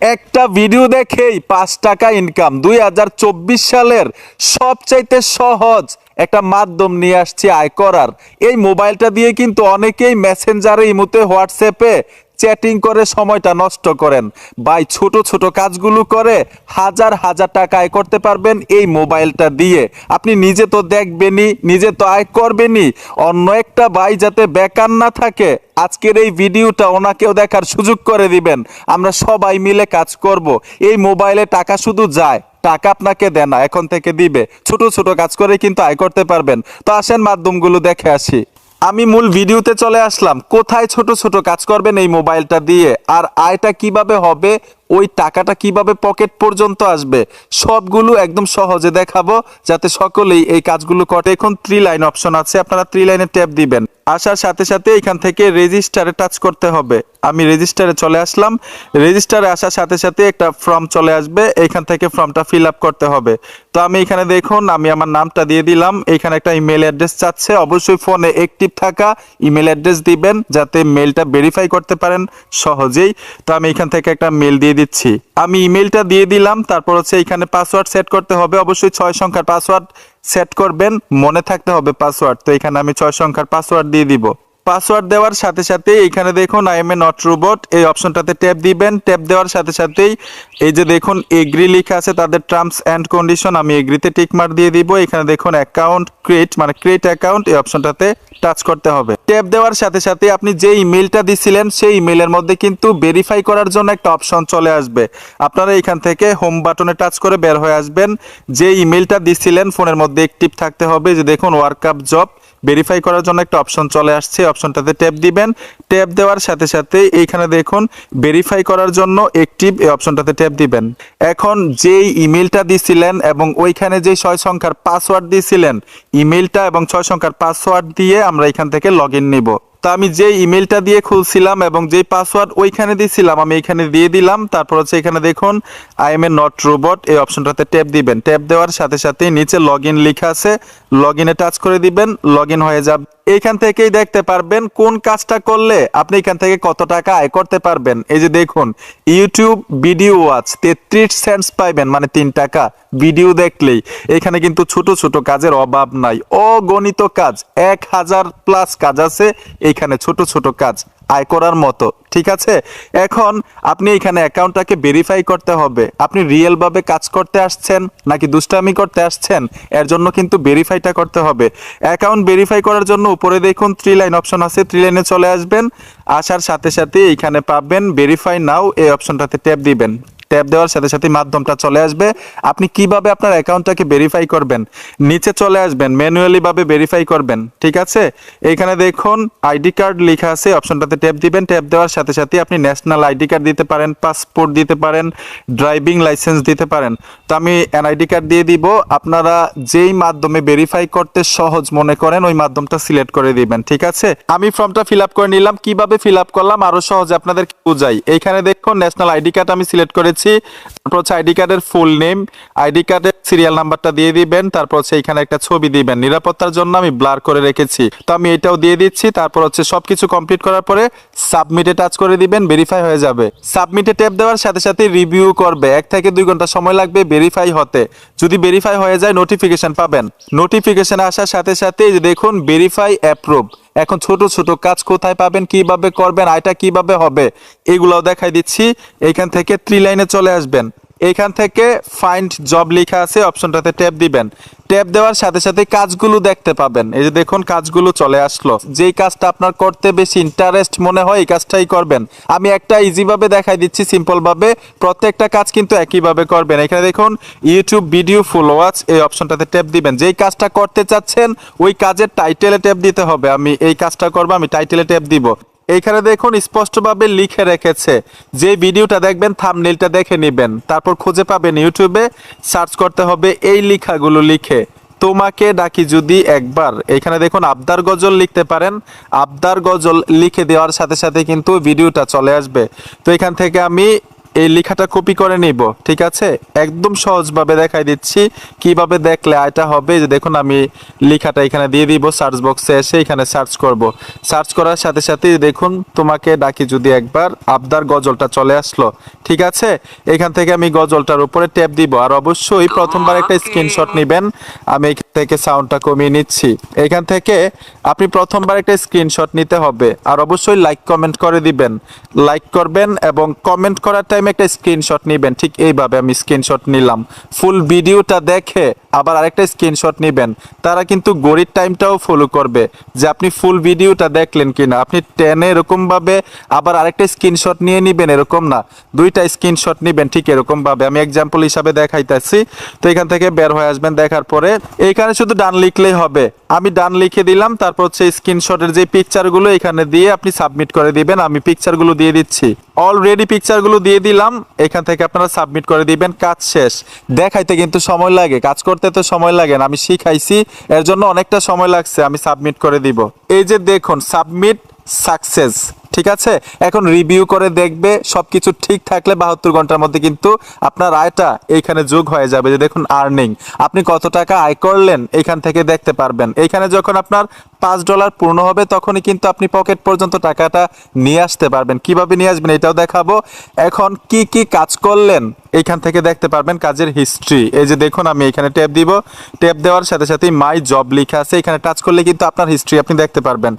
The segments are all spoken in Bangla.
একটা ভিডিও দেখেই পাঁচ টাকা ইনকাম দুই হাজার চব্বিশ সালের সবচাইতে সহজ একটা মাধ্যম নিয়ে আসছি আয় করার। এই মোবাইলটা দিয়ে কিন্তু অনেকেই মেসেঞ্জারে ইমুতে হোয়াটসঅ্যাপে চ্যাটিং করে সময়টা নষ্ট করেন। ভাই, ছোট ছোট কাজগুলো করে হাজার হাজার টাকা আয় করতে পারবেন এই মোবাইলটা দিয়ে। আপনি নিজে তো দেখবেনই, নিজে তো আয় করবেনই। অন্য একটা ভাই যাতে বেকার না থাকে, আজকের এই ভিডিওটা ওনাকেও দেখার সুযোগ করে দিবেন। আমরা সবাই মিলে কাজ করব। এই মোবাইলে টাকা শুধু যায়, টাকা আপনাকে দেয় না, এখন থেকে দিবে। ছোট ছোট কাজ করে কিন্তু আয় করতে পারবেন। তো আসেন মাধ্যমগুলো দেখে আসি। আমি মূল ভিডিওতে চলে আসলাম। কোথায় ছোট ছোট কাজ করবেন এই মোবাইলটা দিয়ে? আর আয়টা কীভাবে হবে? ওই টাকাটা কীভাবে পকেট পর্যন্ত আসবে? সবগুলো একদম সহজে দেখাবো, যাতে সকলেই এই কাজগুলো করে। এখন থ্রি লাইন অপশন আছে। আপনারা থ্রি লাইনে ট্যাপ দিবেন। আসার সাথে সাথে এখান থেকে রেজিস্টারে টাচ করতে হবে। আমি রেজিস্টারে চলে আসলাম। রেজিস্টারে আসার সাথে সাথে একটা ফর্ম চলে আসবে। এখান থেকে ফর্মটা ফিল আপ করতে হবে। তো আমি এখানে দেখুন, আমি আমার নামটা দিয়ে দিলাম। এখানে একটা ইমেল অ্যাড্রেস চাচ্ছে। অবশ্যই ফোনে অ্যাক্টিভ থাকা ইমেল অ্যাড্রেস দিবেন, যাতে মেলটা ভেরিফাই করতে পারেন সহজেই। তো আমি এখান থেকে একটা মেল দিয়ে দিচ্ছি। আমি ইমেলটা দিয়ে দিলাম। তারপর হচ্ছে এখানে পাসওয়ার্ড সেট করতে হবে। অবশ্যই ছয় সংখ্যার পাসওয়ার্ড সেট করবেন মনে থাকতে হবে পাসওয়ার্ড তো এখানে আমি ছয় সংখ্যার পাসওয়ার্ড দিয়ে দিব। পাসওয়ার্ড দেওয়ার সাথে সাথে এখানে দেখুন I am a not robot এই অপশনটাতে ট্যাপ দিবেন। ট্যাপ দেওয়ার সাথে সাথেই এই যে দেখুন এগ্রি লেখা আছে, তাদের টার্মস অ্যান্ড কন্ডিশন আমি এগ্রিতে টিক মার দিয়ে দিব। এখানে দেখুন অ্যাকাউন্ট ক্রিয়েট মানে ক্রিয়েট অ্যাকাউন্ট এই অপশনটাতে টাচ করতে হবে। ট্যাপ দেওয়ার সাথে সাথে আপনি যে ইমেলটা দিছিলেন, সেই ইমেলের মধ্যে কিন্তু ভেরিফাই করার জন্য একটা অপশন চলে আসবে। আপনারা এখান থেকে হোম বাটনে টাচ করে বের হয়ে আসবেন। যে ইমেলটা দিছিলেন ফোনের মধ্যে অ্যাক্টিভ থাকতে হবে। যে দেখুন ওয়ার্ক আপ জব ভেরিফাই করার জন্য একটা অপশন চলে আসছে। অপশনটাতে ট্যাপ দিবেন। ট্যাপ দেওয়ার সাথে সাথে এইখানে দেখুন ভেরিফাই করার জন্য অ্যাক্টিভ এই অপশনটাতে ট্যাপ দিবেন। এখন যেই ইমেলটা দিছিলেন এবং ওইখানে যে ছয় সংখ্যার পাসওয়ার্ড দিয়েছিলেন ইমেলটা এবং ছয় সংখ্যার পাসওয়ার্ড দিয়ে আমরা এখান থেকে লগ ইন নিব। তো আমি যে ইমেলটা দিয়ে খুলছিলাম এবং যে পাসওয়ার্ড ওইখানে দিয়েছিলাম আমি এখানে দিয়ে দিলাম। তারপর হচ্ছে এখানে দেখুন I am a not robot এই অপশনটাতে ট্যাপ দিবেন। ট্যাপ দেওয়ার সাথে সাথে নিচে লগ ইন লেখা আছে। লগ ইনে টাচ করে দিবেন লগ ইন হয়ে যাবে। এইখান থেকেই দেখতে পারবেন কোন কাজটা করলে আপনি এখান থেকে কত টাকা আয় করতে পারবেন। এই যে দেখুন ইউটিউব ভিডিও ওয়াচ তেত্রিশ সেন্টস পাইবেন মানে তিন টাকা। ভিডিও দেখলেই। এখানে কিন্তু ছোট ছোট কাজের অভাব নাই। অগণিত কাজ, এক হাজার প্লাস কাজ আছে। এইখানে ছোট ছোট কাজ আয় করার মতো, ঠিক আছে? এখন আপনি এখানে অ্যাকাউন্টটাকে ভেরিফাই করতে হবে। আপনি রিয়েল ভাবে কাজ করতে আসছেন নাকি দুষ্টামি করতে আসছেন? এর জন্য কিন্তু ভেরিফাইটা করতে হবে। অ্যাকাউন্ট ভেরিফাই করার জন্য উপরে দেখুন থ্রি লাইন অপশন আছে থ্রি লাইনে চলে আসবেন। আসার সাথে সাথে এইখানে পাবেন ভেরিফাই নাও এই অপশনটাতে ট্যাপ দিবেন। ট্যাপ দেওয়ার সাথে সাথে মাধ্যমটা চলে আসবে। আপনি কীভাবে আপনার অ্যাকাউন্টটাকে ভেরিফাই করবেন? নিচে চলে আসবেন ম্যানুয়ালি ভাবে ভেরিফাই করবেন, ঠিক আছে? এখানে দেখুন, আইডি কার্ড লেখা আছে, অপশনটাতে ট্যাপ দিবেন। ট্যাপ দেওয়ার সাথে সাথে আপনি ন্যাশনাল আইডি কার্ড দিতে পারেন পাসপোর্ট দিতে পারেন ড্রাইভিং লাইসেন্স দিতে পারেন। তো আমি এনআইডি কার্ড দিয়ে দিব। আপনারা যেই মাধ্যমে ভেরিফাই করতে সহজ মনে করেন, ওই মাধ্যমটা সিলেক্ট করে দিবেন, ঠিক আছে? আমি ফর্মটা ফিল আপ করে নিলাম। কীভাবে ফিল আপ করলাম? আরও সহজে আপনাদের বুঝাই। এইখানে দেখুন ন্যাশনাল আইডি কার্ড আমি সিলেক্ট করেছি। তারপর হচ্ছে আইডি কার্ডের ফুল নেম আইডি কার্ডের সিরিয়াল নাম্বারটা দিয়ে দিবেন, তারপর হচ্ছে এখানে একটা ছবি দিবেন। নিরাপত্তার জন্য আমি ব্লার করে রেখেছি। তো আমি এটাও দিয়ে দিচ্ছি, তারপর হচ্ছে সবকিছু কমপ্লিট করার পরে সাবমিটে টাচ করে দিবেন ভেরিফাই হয়ে যাবে। সাবমিটে ট্যাপ দেওয়ার সাথে সাথে রিভিউ করবে। এক থেকে দুই ঘণ্টা সময় লাগবে ভেরিফাই হতে। যদি ভেরিফাই হয়ে যায় নোটিফিকেশন পাবেন। নোটিফিকেশন আসার সাথে সাথে দেখুন ভেরিফাই অ্যাপ্রুভ এখন ছোট ছোট কাজ কোথায় পাবেন, কীভাবে করবেন, আয়টা কীভাবে হবে এগুলো দেখাই দিচ্ছি। এখান থেকে থ্রি লাইনে চলে আসবেন। এইখান থেকে ফাইন্ড জব লেখা আছে অপশনটাতে ট্যাপ দিবেন। ট্যাপ দেওয়ার সাথে সাথে কাজগুলো দেখতে পাবেন। এই যে দেখুন, কাজগুলো চলে আসলো। যেই কাজটা আপনার করতে বেশি ইন্টারেস্ট মনে হয়, এই কাজটাই করবেন। আমি একটা ইজি ভাবে দেখাই দিচ্ছি সিম্পল ভাবে প্রত্যেকটা কাজ কিন্তু একই ভাবে করবেন। এখানে দেখুন ইউটিউব ভিডিও ফুল ওয়াচ এই অপশনটাতে ট্যাপ দিবেন। যেই কাজটা করতে চাচ্ছেন, ওই কাজের টাইটেলে ট্যাপ দিতে হবে। আমি এই কাজটা করব, আমি টাইটেলে ট্যাপ দিব। এইখানে দেখুন স্পষ্টভাবে লিখে রেখেছে। যে ভিডিওটা দেখবেন থামনেলটা দেখে নেবেন। তারপর খুঁজে পাবেন ইউটিউবে সার্চ করতে হবে এই লেখাগুলো লিখে। তোমাকে ডাকি যদি একবার এখানে দেখুন আবদার গজল লিখতে পারেন। আবদার গজল লিখে দেওয়ার সাথে সাথে কিন্তু ভিডিওটা চলে আসবে। তো এখান থেকে আমি এই লেখাটা কপি করে নিব ঠিক আছে? একদম সহজভাবে দেখাই দিচ্ছি কীভাবে দেখলে এটা হবে যে দেখুন আমি লেখাটা এখানে দিয়ে দিব সার্চ বক্সে এসে এখানে সার্চ করব। সার্চ করার সাথে সাথে দেখুন তোমাকে ডাকি যদি একবার আবদার গজলটা চলে আসলো ঠিক আছে? এখান থেকে আমি গজলটার উপরে ট্যাপ দিব আর অবশ্যই প্রথমবার একটা স্ক্রিনশট নেবেন আমি এখান থেকে সাউন্ডটা কমিয়ে নিচ্ছি। এখান থেকে আপনি প্রথমবার একটা স্ক্রিনশট নিতে হবে আর অবশ্যই লাইক কমেন্ট করে দিবেন। লাইক করবেন এবং কমেন্ট করার টাইমে একটা স্ক্রিনশট নেবেন, ঠিক এইভাবে আমি স্ক্রিনশট নিলাম। ফুল ভিডিওটা দেখে আবার আরেকটা স্ক্রিনশট নেবেন। তারা কিন্তু গড়ির টাইমটাও ফলো করবে যে আপনি ফুল ভিডিওটা দেখলেন কিনা। আপনি টেনে এরকম ভাবে আবার আরেকটা স্ক্রিনশট নিয়ে নিবেন, এরকম না। দুইটা স্ক্রিনশট নিবেন, ঠিক এরকম ভাবে আমি এক্সাম্পল হিসাবে দেখাইতেছি। তো এখান থেকে বের হয়ে আসবেন দেখার পরে। এইখানে শুধু ডান লিখলেই হবে। আমি ডান লিখে দিলাম, তারপর হচ্ছে স্ক্রিনশটের যে পিকচারগুলো এখানে দিয়ে আপনি সাবমিট করে দিবেন। আমি পিকচারগুলো দিয়ে দিচ্ছি। অলরেডি পিকচারগুলো দিয়ে দিলাম, এখান থেকে আপনারা সাবমিট করে দিবেন, কাজ শেষ। দেখাইতে কিন্তু সময় লাগে, কাজ করতে তো সময় লাগে না, আমি শিখাইছি, এর জন্য অনেকটা সময় লাগছে, আমি সাবমিট করে দিব। এই যে দেখুন সাবমিট সাকসেস ঠিক আছে? এখন রিভিউ করে দেখবে সব কিছু ঠিক থাকলে বাহাত্তর ঘণ্টার মধ্যে কিন্তু আপনার আয়টা এইখানে যোগ হয়ে যাবে। যে দেখুন আর্নিং আপনি কত টাকা আয় করলেন এখান থেকে দেখতে পারবেন। এইখানে যখন আপনার পাঁচ ডলার পূর্ণ হবে, তখনই কিন্তু আপনি পকেট পর্যন্ত টাকাটা নিয়ে আসতে পারবেন। কীভাবে নিয়ে আসবেন এটাও দেখাবো। এখন কি কি কাজ করলেন? এইখান থেকে দেখতে পারবেন কাজের হিস্ট্রি এই যে দেখুন, আমি এখানে ট্যাপ দিব। ট্যাপ দেওয়ার সাথে সাথে মাই জব লেখা আছে। এখানে টাচ করলে কিন্তু আপনার হিস্ট্রি আপনি দেখতে পারবেন।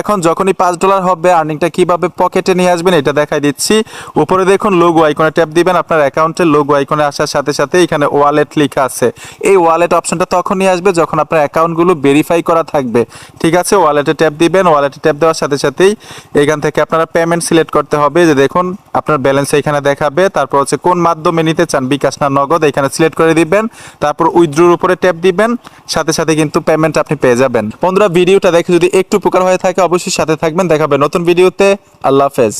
এখন যখনই পাঁচ ডলার হবে আর্নিংটা কীভাবে পকেটে নিয়ে আসবেন, এটা দেখাই দিচ্ছি। উপরে দেখুন লোগো আইকনে ট্যাপ দিবেন। আপনার অ্যাকাউন্টের লোগো আইকনে আসার সাথে সাথে এখানে ওয়ালেট লেখা আছে। এই ওয়ালেট অপশনটা তখনই আসবে যখন আপনার অ্যাকাউন্টগুলো ভেরিফাই করা থাকবে। ঠিক আছে? ওয়ালেটে ট্যাপ দিবেন। ওয়ালেটে ট্যাপ দেওয়ার সাথে সাথেই এখান থেকে আপনারা পেমেন্ট সিলেক্ট করতে হবে। যে দেখুন, আপনার ব্যালেন্স এখানে দেখাবে। তারপর হচ্ছে কোন মাধ্যমে নিতে চান, বিকাশ না নগদ, এখানে সিলেক্ট করে দিবেন, তারপর উইথড্রোর উপরে ট্যাপ দিবেন, সাথে সাথে কিন্তু পেমেন্ট আপনি পেয়ে যাবেন। বন্ধুরা, ভিডিওটা দেখে যদি একটু উপকার হয়ে থাকে, অবশ্যই সাথে থাকবেন, দেখাবে নতুন ভিডিওতে। আল্লাহ হাফেজ।